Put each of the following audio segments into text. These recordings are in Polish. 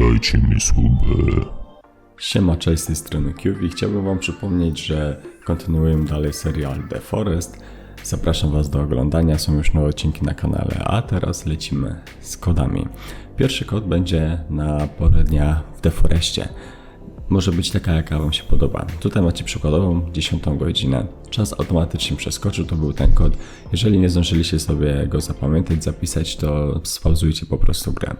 Dajcie mi subę. Siema, cześć z tej strony QV. Chciałbym wam przypomnieć, że kontynuujemy dalej serial The Forest. Zapraszam was do oglądania, są już nowe odcinki na kanale, a teraz lecimy z kodami. Pierwszy kod będzie na porę dnia w The Forestie. Może być taka, jaka wam się podoba. Tutaj macie przykładową 10 godzinę. Czas automatycznie przeskoczył, to był ten kod. Jeżeli nie zdążyliście sobie go zapamiętać, zapisać, to spauzujcie po prostu grę.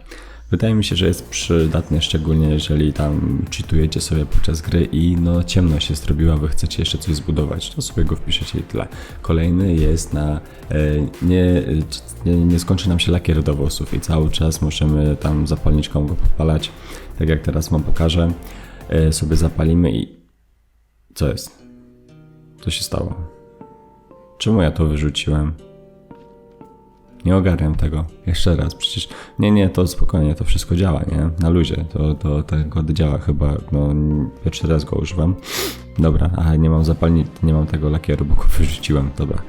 Wydaje mi się, że jest przydatny, szczególnie jeżeli tam cheatujecie sobie podczas gry i no ciemno się zrobiła, wy chcecie jeszcze coś zbudować, to sobie go wpiszecie i tyle. Kolejny jest na e, nie, nie, nie skończy nam się lakier do włosów i cały czas możemy tam zapalniczką go podpalać, tak jak teraz wam pokażę. E, sobie zapalimy i co jest? Co się stało? Czemu ja to wyrzuciłem? Nie ogarniam tego. Jeszcze raz, przecież. Nie, nie, to spokojnie, to wszystko działa, nie? Na luzie. To, to ten kod działa chyba. No, pierwszy raz go używam. Dobra, aha, nie mam zapalni, nie mam tego lakieru, bo go wyrzuciłem. Dobra.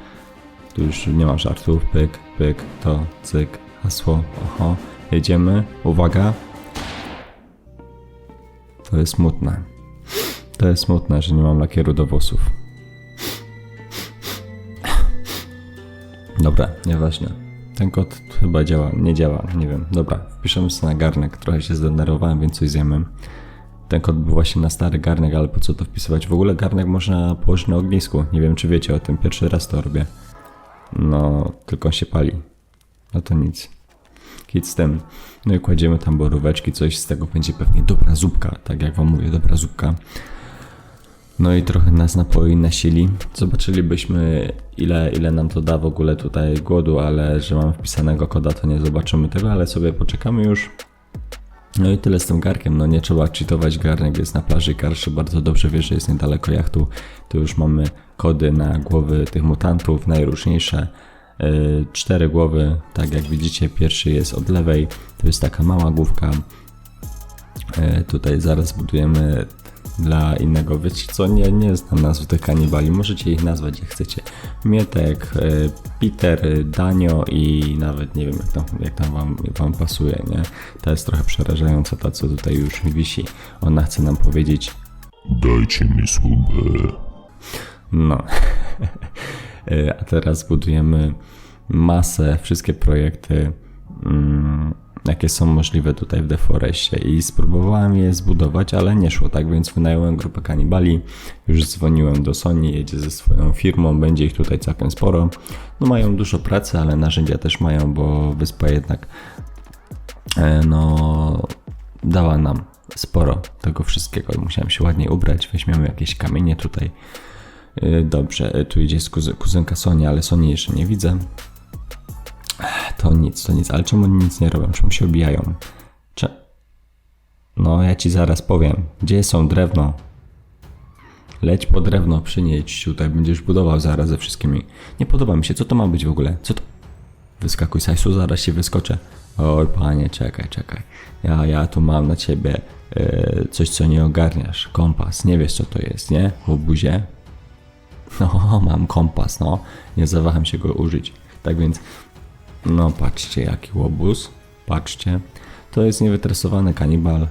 Tu już nie mam żartów. Pyk, pyk, to, cyk, hasło. Oho, jedziemy. Uwaga. To jest smutne. To jest smutne, że nie mam lakieru do włosów. Dobra, nieważne. Ten kod chyba działa, nie działa, nie wiem. Dobra, wpiszemy sobie na garnek, trochę się zdenerwowałem, więc coś zjemy. Ten kod był właśnie na stary garnek, ale po co to wpisywać? W ogóle garnek można położyć na ognisku. Nie wiem, czy wiecie o tym, pierwszy raz to robię. No, tylko on się pali. No to nic. Kit z tym. No i kładziemy tam boróweczki, coś z tego będzie pewnie dobra zupka, tak jak wam mówię, dobra zupka. No i trochę nas napoi nasili. Zobaczylibyśmy ile, ile nam to da w ogóle tutaj głodu, ale że mamy wpisanego koda to nie zobaczymy tego, ale sobie poczekamy już. No i tyle z tym garkiem, no nie trzeba cheatować, garnek jest na plaży, Karszy bardzo dobrze wie, że jest niedaleko jachtu. Tu już mamy kody na głowy tych mutantów, najróżniejsze. Yy, cztery głowy, tak jak widzicie, pierwszy jest od lewej, to jest taka mała główka. Yy, tutaj zaraz budujemy dla innego. Wiecie co, nie, nie znam nazw tych kanibali, możecie ich nazwać jak chcecie. Mietek, e, Peter, Danio i nawet nie wiem jak tam, jak tam wam, wam pasuje, nie? Ta jest trochę przerażająca, ta co tutaj już wisi. Ona chce nam powiedzieć Dajcie mi subę. no. E, A teraz budujemy masę, wszystkie projekty, mm, jakie są możliwe tutaj w Deforestie i spróbowałem je zbudować, ale nie szło tak, więc wynająłem grupę kanibali, już dzwoniłem do Sony, jedzie ze swoją firmą, będzie ich tutaj całkiem sporo. No mają dużo pracy, ale narzędzia też mają, bo wyspa jednak e, no dała nam sporo tego wszystkiego. Musiałem się ładniej ubrać, weźmiemy jakieś kamienie tutaj. E, Dobrze, e, tu idzie kuzynka Sonia, ale Soni jeszcze nie widzę. To nic, to nic, ale czemu oni nic nie robią? Czemu się obijają? Cze... No, ja ci zaraz powiem. Gdzie są drewno? Leć po drewno, przynieść tutaj, będziesz budował zaraz ze wszystkimi. Nie podoba mi się, co to ma być w ogóle? Co to? Wyskakuj, Sajsu, zaraz się wyskoczę. Oj, panie, czekaj, czekaj. Ja, ja tu mam na ciebie e, coś, co nie ogarniasz. Kompas, nie wiesz co to jest, nie? W obuzie. No, mam kompas, no. Nie zawaham się go użyć. Tak więc, no patrzcie, jaki łobuz. Patrzcie. To jest niewytresowany kanibal.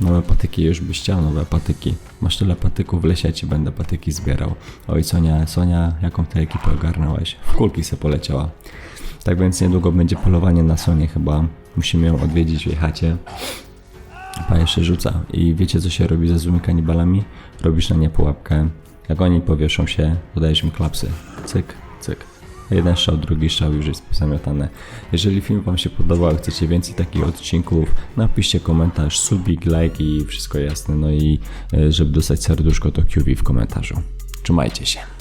Nowe patyki już byś chciał, nowe patyki. Masz tyle patyków w lesie, ci będę patyki zbierał. Oj, Sonia, Sonia, jaką tę ekipę ogarnąłeś? W kulki se poleciała. Tak więc niedługo będzie polowanie na Sonię chyba. Musimy ją odwiedzić w jej chacie. Pa jeszcze rzuca. I wiecie co się robi ze złymi kanibalami? Robisz na nie pułapkę. Jak oni powieszą się, dodajesz im klapsy. Cyk, cyk. Jeden strzał, drugi strzał już jest zamiatane. Jeżeli film Wam się podobał, chcecie więcej takich odcinków, napiszcie komentarz, subik, like i wszystko jasne. No i e, żeby dostać serduszko, to QV w komentarzu. Trzymajcie się.